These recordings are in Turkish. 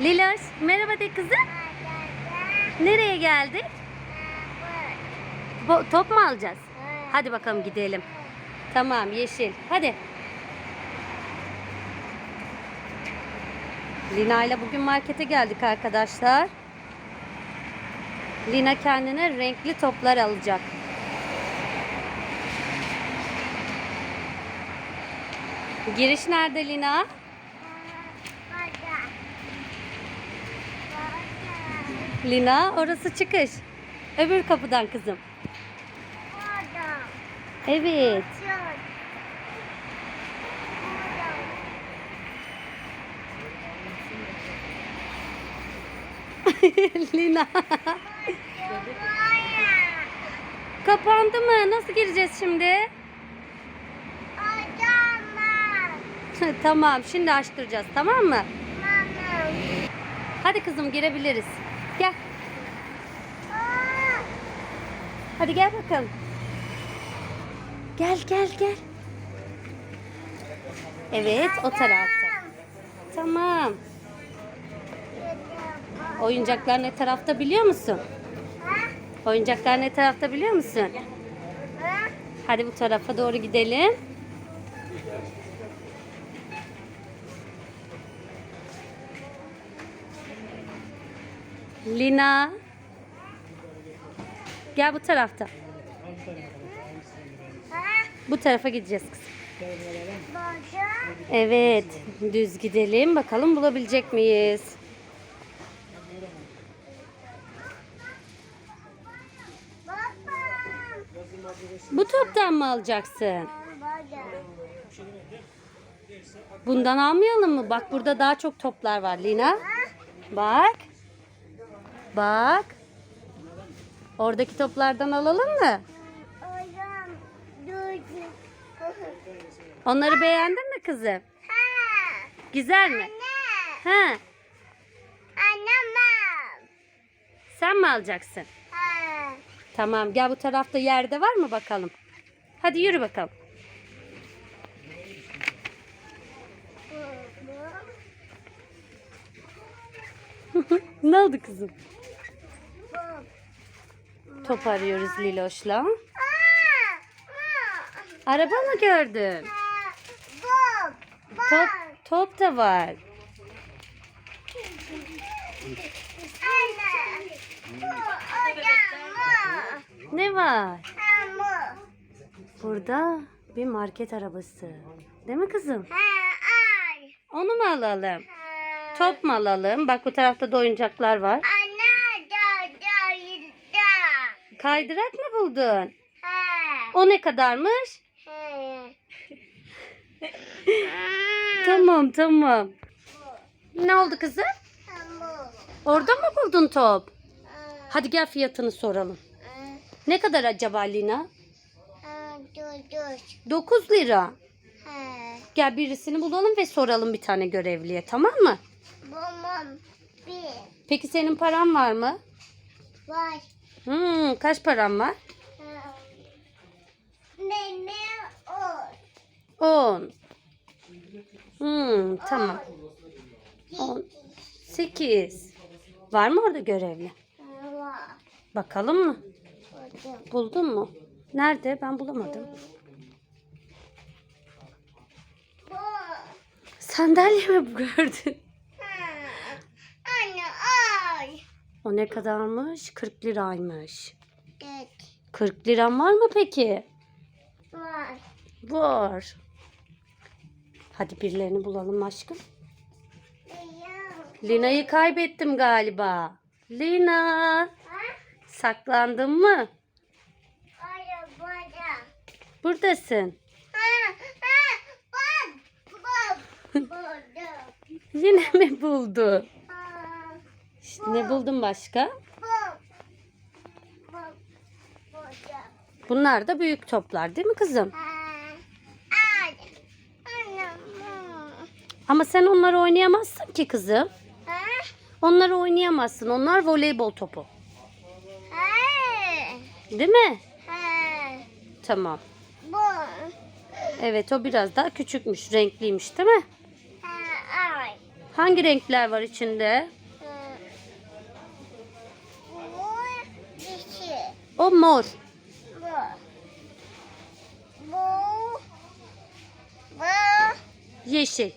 Liloş merhaba de kızım. Nereye geldik? Bo- top mu alacağız? Hadi bakalım gidelim. Tamam yeşil. Hadi. Lina ile bugün markete geldik arkadaşlar. Lina kendine renkli toplar alacak. Giriş nerede Lina? Lina orası çıkış. Öbür kapıdan kızım. Evet. Lina. Kapandı mı? Nasıl gireceğiz şimdi? tamam şimdi açtıracağız tamam mı? Hadi kızım girebiliriz. Gel. Hadi gel bakalım. Gel gel gel. Evet o tarafta. Tamam. Oyuncaklar ne tarafta biliyor musun? Oyuncaklar ne tarafta biliyor musun? Hadi bu tarafa doğru gidelim. Lina. Gel bu tarafta. Bu tarafa gideceğiz kızım. Evet, düz gidelim. Bakalım bulabilecek miyiz? Bu toptan mı alacaksın? Bundan almayalım mı? Bak burada daha çok toplar var Lina. Bak. Bak. Oradaki toplardan alalım mı? Onları beğendin mi kızım? Güzel mi? Ha, sen mi alacaksın? Tamam gel bu tarafta yerde var mı bakalım. Hadi yürü bakalım. ne oldu kızım? Top arıyoruz Liloş'la. Araba mı gördün? Top, top da var. Ne var? Burada bir market arabası. Değil mi kızım? Onu mu alalım? Top mu alalım? Bak bu tarafta da oyuncaklar var. Kaydırak mı buldun? O ne kadarmış? Tamam tamam. Ne oldu kızım? Orada mı buldun top? Hadi gel fiyatını soralım. Ne kadar acaba Lina? 9 lira. Gel birisini bulalım ve soralım bir tane görevliye tamam mı? Bir Peki senin paran var mı? var. Hmm, kaç paran var? Meme o. 10. Hmm, tamam. 10. 8. Var mı orada görevli? Var. Bakalım mı? Buldum. Buldun mu? Nerede? Ben bulamadım. Bu. Sandalye mi gördün? Ha. Anne ay. O ne kadarmış? 40 liraymış. Evet. 40 liran var mı peki? Var. Var. Hadi birilerini bulalım aşkım. Lina'yı kaybettim galiba. Lina. Ha? Saklandın mı? Arabada. Buradasın. Ha. Ha. Bak. Bak. Yine mi buldun? Ne buldun başka? Bunlar da büyük toplar değil mi kızım? Ama sen onları oynayamazsın ki kızım. Onları oynayamazsın. Onlar voleybol topu. Değil mi? Tamam. Evet o biraz daha küçükmüş. Renkliymiş değil mi? Hangi renkler var içinde? O mor. Bu. Bu. Bu Yeşil.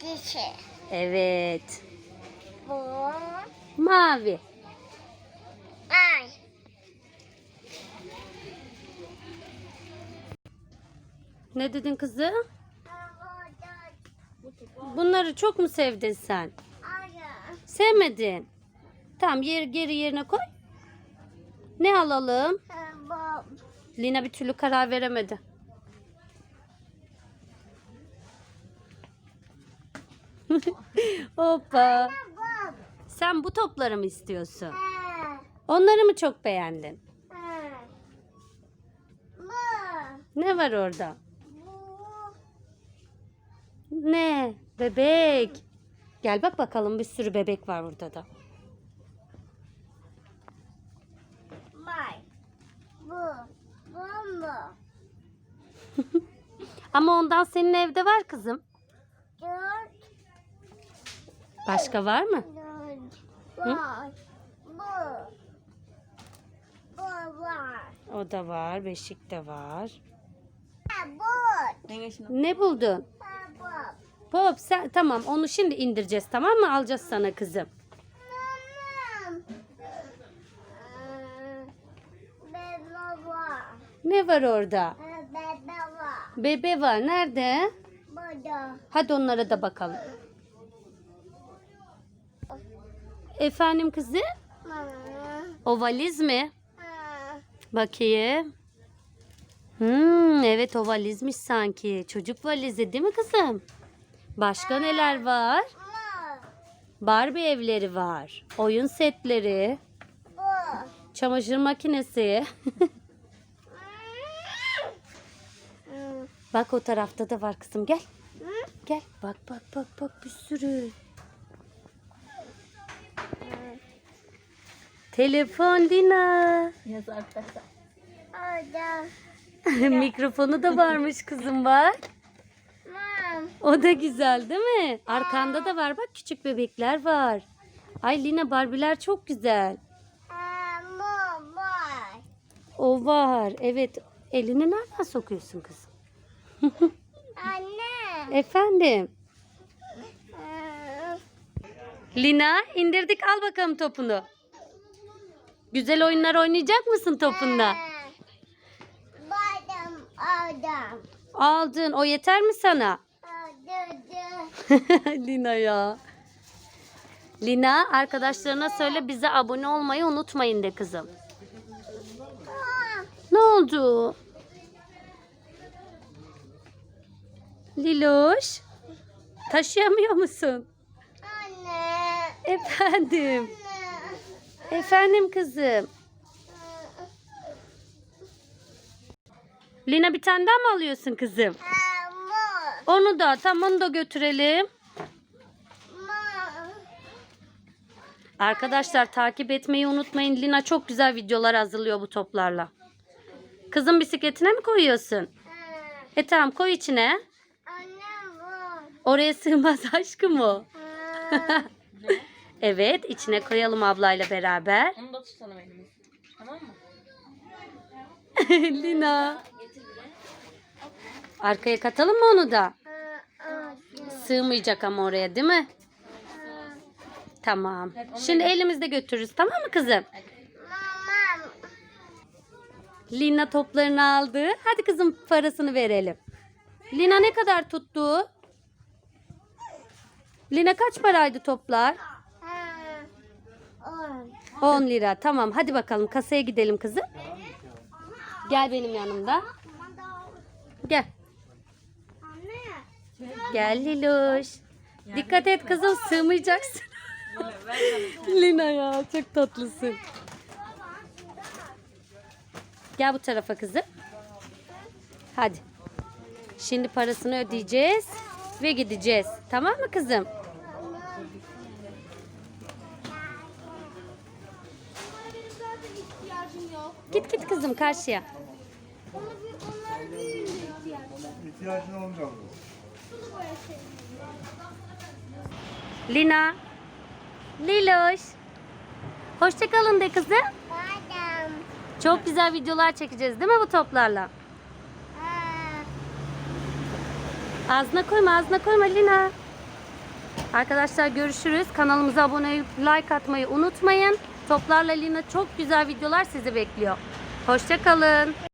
dişi. Evet. Bu. Mavi. Ay. Ne dedin kızım? Bunları çok mu sevdin sen? Ayı. Sevmedin. Tamam yer, geri yerine koy. Ne alalım? Lina bir türlü karar veremedi. Hoppa. Sen bu topları mı istiyorsun? Onları mı çok beğendin? Ne var orada? Ne? Bebek. Gel bak bakalım bir sürü bebek var burada da. Bu. Bu mu? Ama ondan senin evde var kızım. Dört. Başka var mı? Dört. Var. Bu. Bu var. O da var. Beşik de var. Ha, bu. Ne buldun? Ha, bu. Pop sen tamam onu şimdi indireceğiz tamam mı? Alacağız sana kızım. Mamam. Ee, Bebe var. Ne var orada? Bebe var. Bebe var. Nerede? Burada. Hadi onlara da bakalım. Efendim kızım? Mama. O valiz mi? Ha. Bakayım. Hmm, evet o valizmiş sanki. Çocuk valizi değil mi kızım? Başka neler var? Barbie evleri var. Oyun setleri. Bu. Çamaşır makinesi. bak o tarafta da var kızım gel. Hı? Gel bak bak bak bak bir sürü. Telefon Dina. Orada. Mikrofonu da varmış kızım bak. O da güzel değil mi? Arkanda da var bak küçük bebekler var. Ay Lina Barbiler çok güzel. Var. O var. Evet. Elini nereden sokuyorsun kızım? Anne. Efendim. Hı. Lina indirdik al bakalım topunu. Güzel oyunlar oynayacak mısın topunla? Badem adam. Aldın. O yeter mi sana? Lina ya. Lina arkadaşlarına söyle bize abone olmayı unutmayın de kızım. Ne oldu? Liloş. Taşıyamıyor musun? Anne. Efendim. Anne. Efendim kızım. Lina bir tane daha mı alıyorsun kızım? Onu da tam onu da götürelim. Arkadaşlar takip etmeyi unutmayın. Lina çok güzel videolar hazırlıyor bu toplarla. Kızım bisikletine mi koyuyorsun? E tamam koy içine. Oraya sığmaz aşkım o. Evet içine koyalım ablayla beraber. Onu da tutalım elimiz. Tamam mı? Lina. Arkaya katalım mı onu da? Sığmayacak ama oraya değil mi? Tamam. Şimdi elimizde götürürüz tamam mı kızım? Lina toplarını aldı. Hadi kızım parasını verelim. Lina ne kadar tuttu? Lina kaç paraydı toplar? Ha. On. 10 lira. Tamam hadi bakalım kasaya gidelim kızım. Gel benim yanımda. Gel. Gel Liloş. Dikkat et kızım sığmayacaksın. Lina ya çok tatlısın. Gel bu tarafa kızım. Hadi. Şimdi parasını ödeyeceğiz ve gideceğiz. Tamam mı kızım? Git git kızım karşıya. İhtiyacın olmayacak mı? Lina. Liloş. Hoşçakalın de kızım. Badem. Çok güzel videolar çekeceğiz değil mi bu toplarla? Ağzına koyma, ağzına koyma Lina. Arkadaşlar görüşürüz. Kanalımıza abone olup like atmayı unutmayın. Toplarla Lina çok güzel videolar sizi bekliyor. Hoşçakalın.